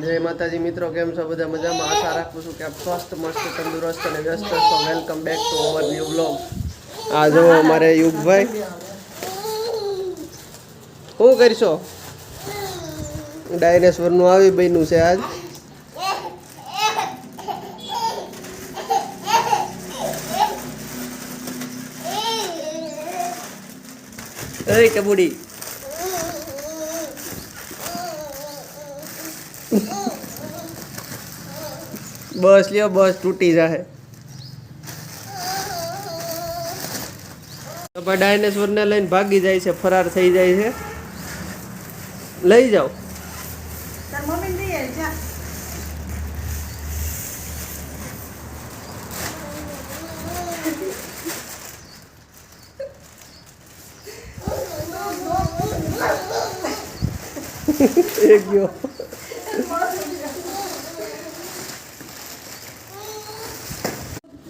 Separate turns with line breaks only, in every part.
જય માતાજી, મિત્રો, કેમ છો? બધા મજામાં? આશા રાખું છું કે આપ સ્વસ્થ, મસ્ત, તંદુરસ્ત અને વ્યસ્ત છો. Welcome back to our new blog આ જો અમારે યુગભાઈ. શું કરશો? ડાયનેસોરનું આવી બન્યું છે આજ. એ ટબુડી બસ લ્યો બસ તૂટી જશે ડાયનેસોર ને લઈને ભાગી જાય છે ફરાર થઈ જાય છે. લઈ જાઓ.
તાર મમ્મી લઈ આવી જા.
એ ગયો.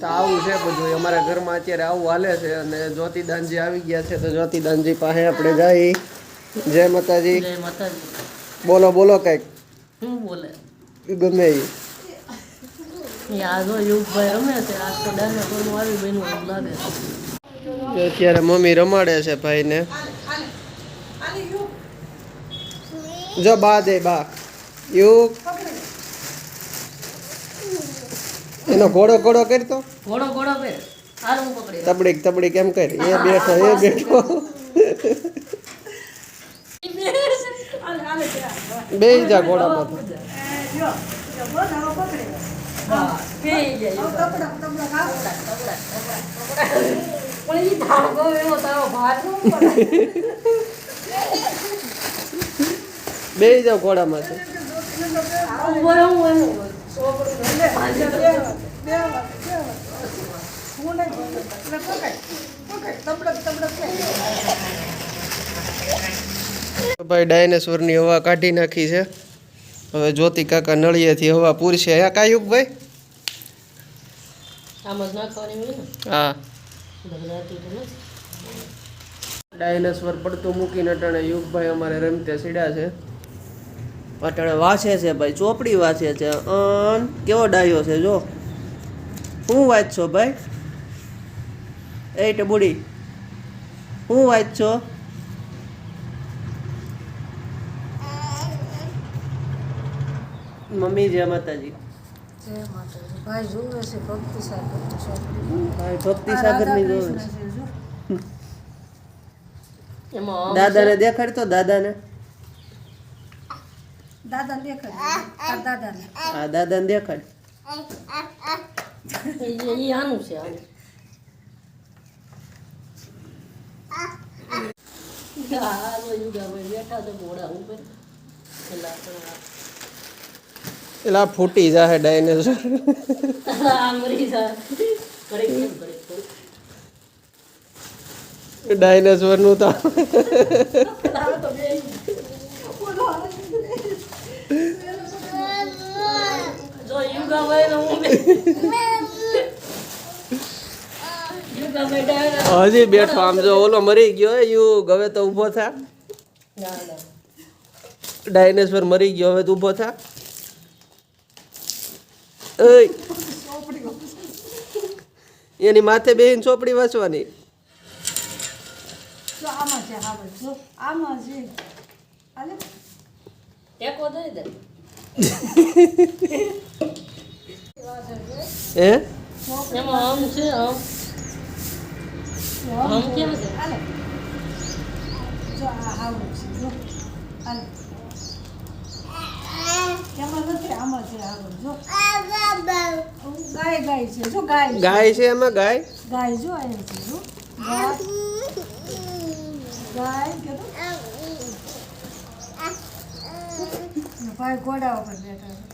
તો આવું છે બધું. અમારા ઘરમાં અત્યારે આવું હાલે છે અને જ્યોતિદાનજી આવી ગયા છે તો જ્યોતિદાનજી પાસે આપણે જઈ. જય માતાજી.
જય માતાજી.
બોલો બોલો કંઈક.
શું બોલે?
ગમે એ. અત્યારે મમ્મી રમાડે છે ભાઈને. જો બા દે બા. યુગ
પકડી
એનો ઘોડો ઘોડો કરતો?
ઘોડો ઘોડો કર. હાર હું પકડી
તબડીક તબડીક એમ કર. એ બેઠો એ બેઠો. બે જા
ન પડે
બે જાવ ઘોડામાંથી ભાઈ ડાયનેસોરની હવા કાઢી નાખી છે. હવે જ્યોતિ કાકા નળિયેથી હવા પૂરશે. હે કાયુક ભાઈ? હા. ડાયનેસોર પડતું મૂકીને અટાણે યુગભાઈ અમારે રમતે સીડ્યા છે. અટાણે વાંચે છે ભાઈ ચોપડી વાંચે છે. અન કેવો ડાયો છે જો. શું વાંચશો ભાઈ? એટ બુડી શું વાંચશો મમ્મી જય માતાજી.
ભાઈ જોવે છે ભક્તિ સાગર
ભક્તિ સાગરની જોવે છે.
એમાં આમ
દાદાને દેખાડ
દાદા આ દાદાને
આ. દાદાને દેખાડ
છે, ઈ- ઈ આનું છે
એલા ફૂટી જાહે ડાયનેસોર. ડાયનેસોરનું તો
જો યુગાભાઈ ને હું બે- યુગાભાઈ ડાયરા-
હજી બેઠો, આમ જો ઓલો મરી ગયો યુ ગવે તો ઊભો થા.
ના
મરી ગયો, હવે તો ઊભો થા. એની માથે બેહીને ચોપડી વાંચવાની.
આમાં છે હે
એમાં છે કેમ છે
જો આ જો ગાય છે
એમાં ગાય?
ગાય? જો ગાય ભાઈ ઘોડા ઉપર બેઠા છે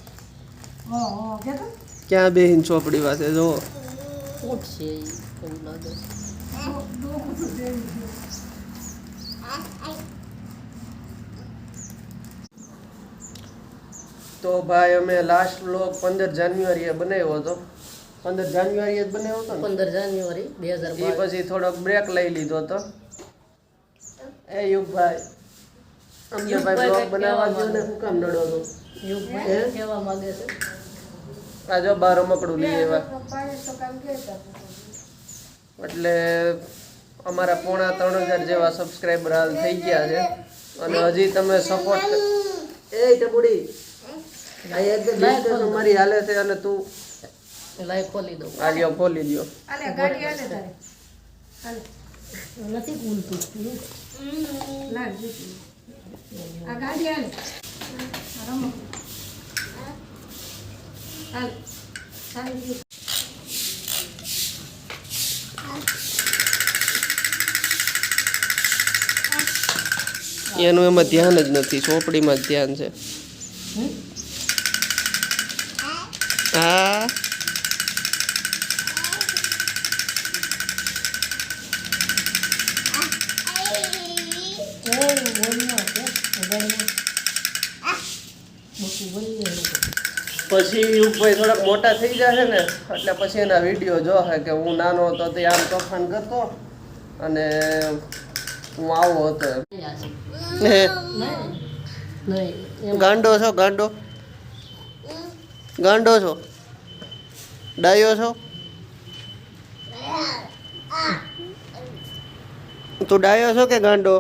ઓ ઓ કે તો
ક્યાં બેહીને ચોપડી પાસે જો
તો
ભાઈ અમે લાસ્ટ વ્લોગ પંદર જાન્યુઆરીએ બનાવ્યો હતો. પંદર જાન્યુઆરીએ જ બનાવ્યો હતો
પંદર જાન્યુઆરી બે હજાર
એ પછી થોડોક બ્રેક લઈ લીધો હતો. એ યુગભાઈ અમને ભાઈ બ્લોગ બનાવવા દો ને હું કામ નડો છો
યુગભાઈ કહેવા માંગે છે.
આ જો બાર રમકડું લઈ આવ્યા
હતા.
એટલે અમારા પોણા ત્રણ હજાર જેવા સબસ્ક્રાઈબર હાલ થઈ ગયા છે. અને હજી તમે સપોર્ટ એ ટબુડી મારી હાલે છે અને તું
લાઈવ ખોલી દો.
આ લ્યો ખોલી દો
આલે ગાડી આલે તારે.
નથી ભૂલતું
ના જીતી આ ગાડી આલે. આ રમો. હાલ સારી રીતે
એનું એમાં ધ્યાન જ નથી ચોપડીમાં જ ધ્યાન છે. હા. યુગભાઈ થોડાક મોટા થઈ જશે ને એટલે પછી એના વીડિયો જોશે કે હું નાનો હતો તે આમ તોફાન કરતો અને હું આવો હતો હે? ગાંડો છો ગાંડો? ગાંડો છો? ડાયો છો? તું ડાયો છો કે ગાંડો?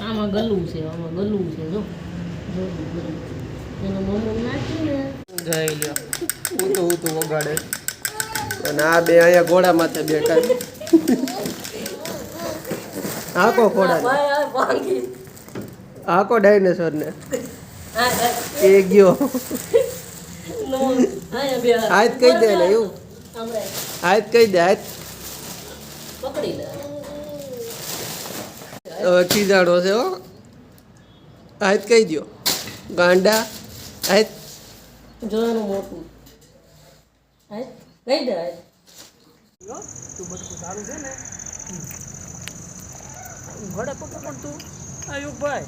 આમાં ગલું છે આમાં ગલું છે જો. જો ગલું. એનો મોમો નાખ્યું ને
જઈ લ્યો. હું તો વગાડે. અને આ બે અહીંયા ઘોડા માથે બેઠા હાકો ઘોડા
ભાઈ
હાકો ડાયનેસોર ને?
આ આ
એ ગયો. હાથ કહી દે ને એવું? હાથ કહી દે હાથ.
પકડી લે.
ખીજાડો છે હો. હાથ કહી દો ગાંડા હાથ
જોવાનું મોટું. કઈ દે હાય?
ઉઘાડે પગે પણ તું? આયુબભાઈ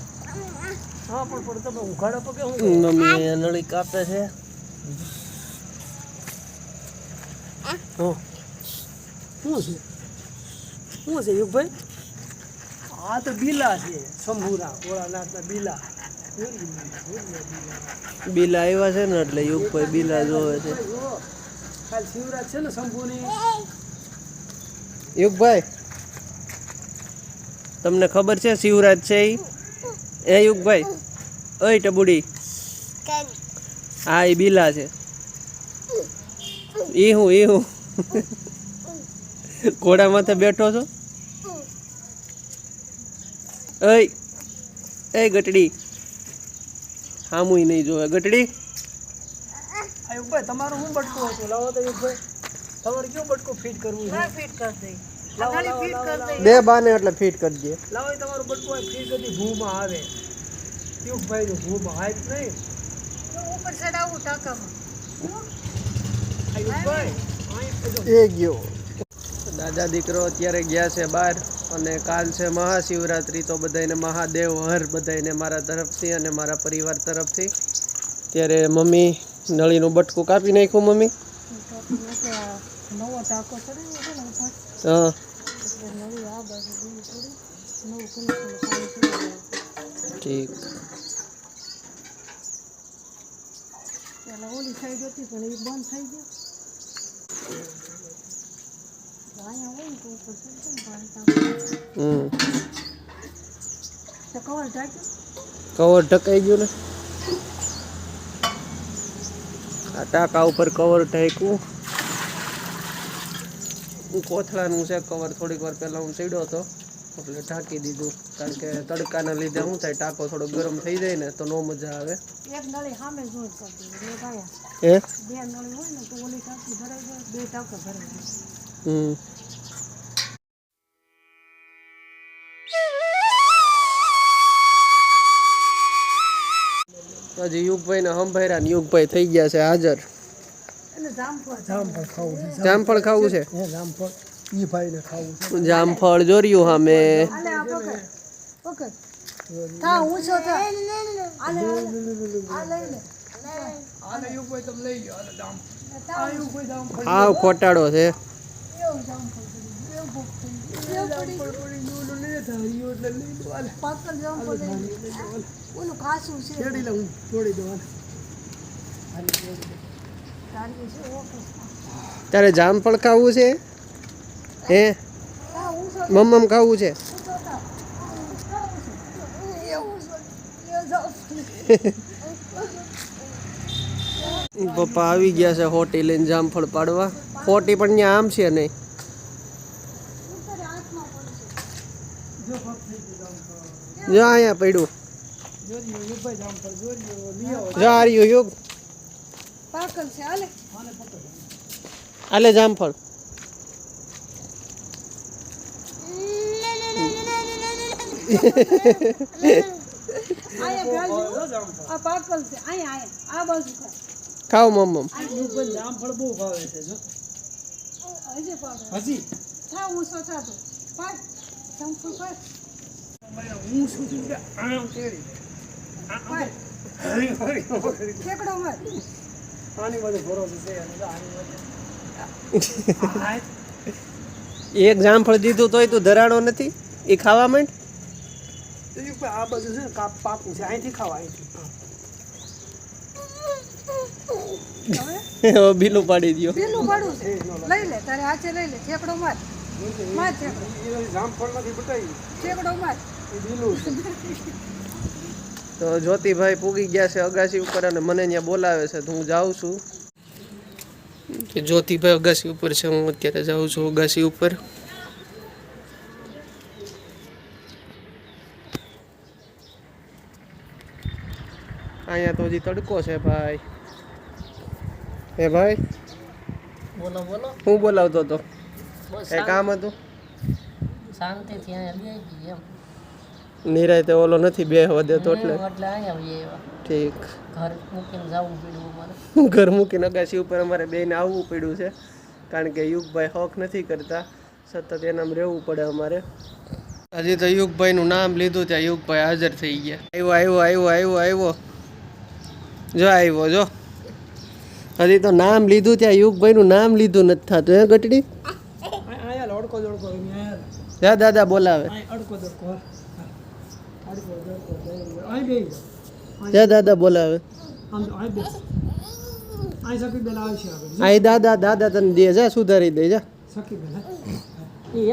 હા પણ પણ તમે ઉઘાડે પગે હું
મમ્મી નળી કાપે છે.
શું છે? શું છે યુગભાઈ? આ તો બીલા છે શંભુરા ભોળાનાથના બીલા.
બિલા આવ્યા છે ને એટલે યુગભાઈ બિલા જોવે છે.
કાલ શિવરાજ છે ને શંભુની?
યુગભાઈ તમને ખબર છે શિવરાજ છે એ યુગભાઈ ઓય ટબુડી. હા એ બિલા છે. ઈ હું ઈ હું. ઘોડા માથે બેઠો છો? ઓય એ ગટડી. હામુય નહીં જોવે. ગટડી?
આયુબભાઈ તમારું શું બટકું હતું? લાવો તો ભાઈ. તમારે કયું બટકું ફિટ કરવું છે?
ફિટ કરી દે
લાવો
ઘણી
લાવો
ફિટ
લાવો
બે બાને એટલે ફિટ કરી દે
લાવો તમારું બટકું આ ફિટ કરી ભૂમાં આવે. યુગભાઈનું ભૂમાં હાથ નહીં.
ઉપર ચડાવું ટાંકામાં
એ ગયો. દાદા દીકરો અત્યારે ગયા છે બહાર. અને કાલ છે મહાશિવરાત્રિ તો બધાને મહાદેવ હર બધાને મારા તરફથી અને મારા પરિવાર તરફથી. ત્યારે મમ્મી નળીનું બટકું કાપી નાખ્યું મમ્મી? ઠીક.
ઓલી સાઈડ હતી પણ એ બંધ થઈ ગઈ અહીંયા હોય ને તો ઉપર ચડશે ને પાણી ટાંકો
હમ
તો કવર ઢાંક્યું
કવર ઢકાઈ ગયું ને? આ ટાંકા ઉપર કવર ઢાંક્યું. કોથળાનું છે કવર થોડીક વાર પહેલાં હું ચડ્યો હતો. એટલે ઢાંકી દીધું. કારણ કે તડકાના લીધે શું થાય ટાંકો થોડો ગરમ થઈ જાય ને તો નો મજા આવે.
એક
હમ હજી યુગભાઈ ને હંભાઈરા ને યુગભાઈ થઈ ગયા છે હાજર.
જામફળ
જામફળ ખાવું છે
જામફળ. ખાવું છે?
હે જામફળ. ઈ ભાઈને ખાવું છે.
જામફળ જોર્યું સામે હા ખોટાડો છે. તારે જામફળ ખાવું છે? હે? મમ્મ ખાવું છે. પપ્પા આવી ગયા છે હોટેલ જામફળ પાડવા. હોટી પણ ત્યાં આમ છે નહીં. જો અહીંયા પડ્યું. જો આ રહ્યું યુગ આલે જામફળ. ખાવ
મમ જામફળ બહુ ભાવે છે જો.
હજી પડે.
હજી?
થા હું સોચા તો પાક જામફળ પર
હું શું છું કે આમ
પાક
હરી હરી હરી
ઠેકડો માર.
આની બધું ભરોસો છે અને આની બધું
એક જામફળ દીધું તોય તું ધરાડો નથી? એ ખાવા માંડ?
આ બધું છે ને કાપ પાકું છે. અહીંથી ખાવા અહીંથી
હવે
હવે બીલું પાડી દો
પેલું પાડું છે. લઈ લે તારે હાચે લઈ લે ઠેકડો માર. માર ઠેકડો.
એ જામફળ નથી બટાઈ
ઠેકડો માર.
એ
તો જ્યોતિભાઈ પૂગી ગયા છે અગાસી ઉપર અને મને ત્યાં બોલાવે છે તો હું જાઉં છું. કે જ્યોતિભાઈ અગાસી ઉપર છે હું અત્યારે જાઉં છું અગાસી ઉપર. અહીંયા તો હજી તડકો છે ભાઈ. હે ભાઈ?
બોલો બોલો.
હું બોલાવતો હતો. એ કામ હતું?
અહીંયા બેસી એમ.
નિરાય તો ઓલો નથી બે વધે તો એટલે.
એટલે અહીંયા
ઠીક.
ઘર મૂકીને જવું પડ્યું અમારે.
ઘર મૂકીને અગાસી ઉપર અમારે બેને આવવું પડ્યું છે. કારણ કે યુગભાઈ હોક નથી કરતા. સતત એનામ રહેવું પડે અમારે. હજી તો યુગભાઈનું નામ લીધું ત્યાં યુગભાઈ હાજર થઈ ગયા. આવ્યો આવ્યો આવ્યો આવ્યો આવ્યો જો આવ્યો જો. હજી તો નામ લીધું ત્યાં યુગભાઈનું નામ લીધું નથી થતું. હે ગટડી? જા દાદા બોલાવે.
અહીં અડકો દડકો હા. અડકો દડકો અહીં બેસી જાઓ.
જા દાદા બોલાવે.
અહીં
દાદા દાદા તને દે જા સુધારી દે જા.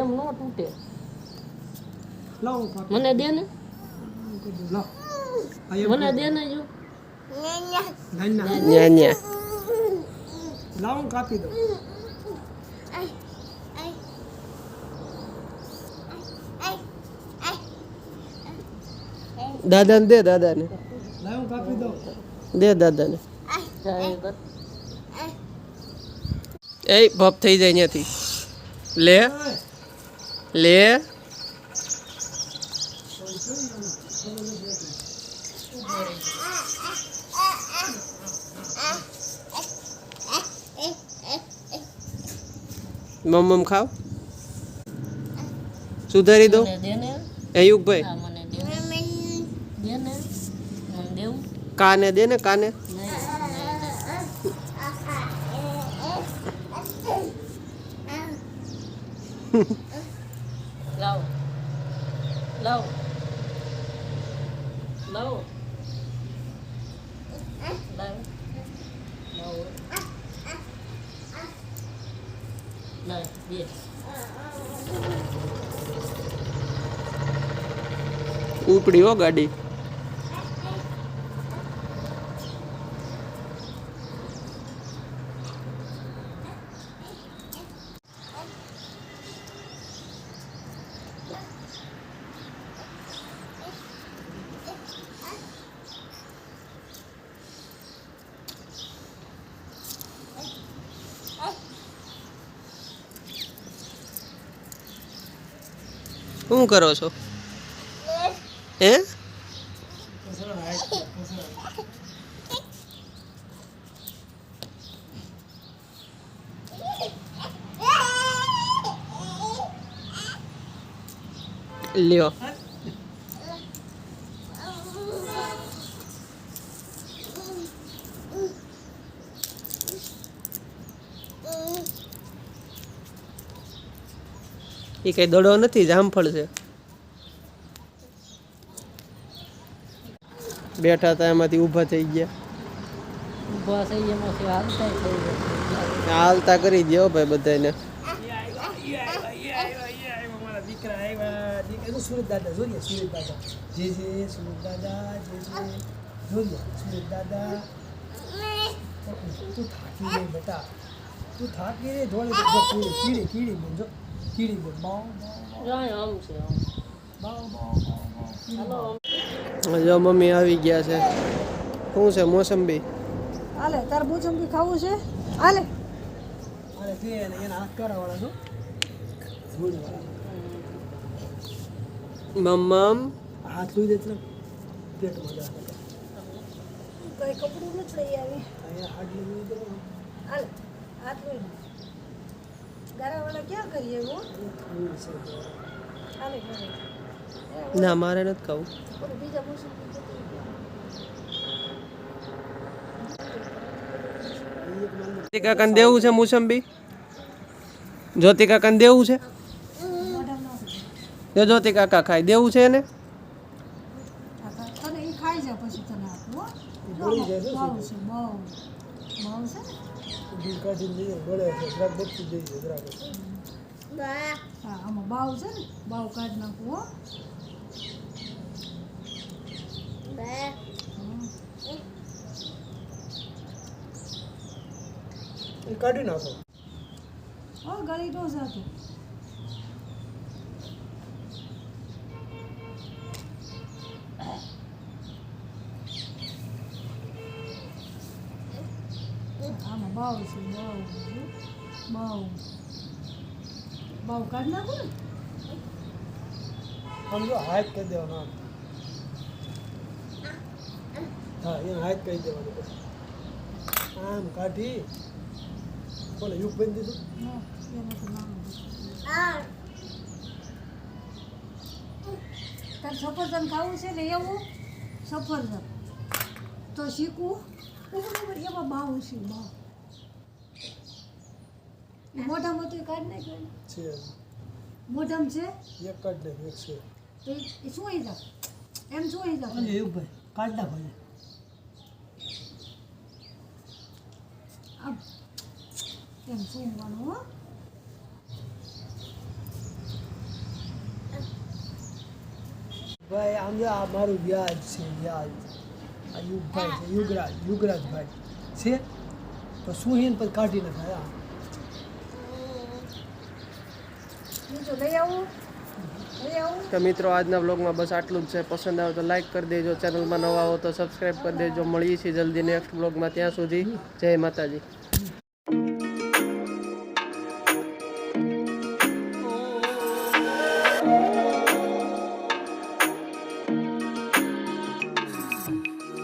એમ નો તૂટે. મને દે ને. મને દે ને જો.
ન્યા ન્યા.
લાવો કાપી દો.
દાદાને દે દાદાને.
લાવો કાપી દો.
દે દાદાને. એ ભપ થઈ જાય અહીંયાથી. લે. લે. મમ ખાવ? સુધારી દો. એ યુગભાઈ. કાને દે ને કાને
લાવો. લાવો. લાવો લાવ બે
ઉપડી હો ગાડી. શું કરો છો? હે? લ્યો. એ કંઈ દડો નથી જામફળ છે. બેઠા હતા એમાંથી ઊભા થઈ ગયા.
હાલતા
કરી દો ભાઈ બધાને
મારા દીકરા આવ્યાં સુરત દાદા જોઈએ સુરત દાદા જી જી સુરત દાદા જી જી તું થાકી રે બેટા. તું થાકી રે ધોળે કીડી કીડી મૂંઝો કીડી બોલ
જો મમ્મી આવી ગયા છે. શું છે મોસંબી?
હાલે તારે મોસંબી ખાવું છે? હાલે
હાલે તે એને એના હાથ કરાવાળા છો. ધૂળવાળા
મમ્મમ
હાથ લઈ દે એટલે પેટમાં જા
કઈ કપડું નથી લઈ આવી.
હાથ લઈ દે
હાલે હાથ લઈ ગારાવાળા ક્યાં કરીએ
ના મારે નથી
કહું બીજા
જ્યોતિ કાકાને દેવું છે મોસંબી? જ્યોતિ કાકાને દેવું છે? જો જ્યોતિ કાકા ખાય દેવું છે એને?
ખાઈ જાય પછી તને આપું હો
ગળી જાય છે
બહુ છે બહુ બહુ છે
દૂધ કાઢીને લઈએ ગળે છે જરાક બચી જઈ છે જરાક
હા આમાં બાવ છે ને બાવ કાઢી નાખું હો.
એ કાઢી નાખો.
હા ગળી નો જાતું. બાવ છે બહુ બહુ બહુ કાઢી નાખો ને.
સમજો હાથ કરી દેવાનો હા એને હાથ કરી દેવાનો પછી. આમ કાઢી. બોલે યુગ બની દીધું.
તારે સફરજન ખાવું છે ને એવું? સફરજન. તો શીખવું? એમાં બાવ છે બાવ. મોઢામાં તો કાઢ નાખ્યો ને.
છે.
મોઢામાં છે?
એક કાઢ નાખ એક છે.
તો એ એ સુઈ જા એમ સુઈ જા
અને ભાઈ કાઢ નાખો ભાઈ
આમ એમ શું હો?
ભાઈ આમ જો આ મારું વ્યાજ છે વ્યાજ. આ યુગભાઈ છે યુગરાજ યુગરાજભાઈ. છે? તો શું હિન પછી કાઢી નાખાય આ
બીજું લઈ આવું લઈ આવું
તો મિત્રો, આજના બ્લોગમાં બસ આટલું જ છે. પસંદ આવે તો લાઈક કરી દેજો. ચેનલમાં નવા હો તો સબસ્ક્રાઈબ કરી દેજો. મળીએ છીએ જલ્દી નેક્સ્ટ બ્લોગમાં ત્યાં સુધી જય માતાજી.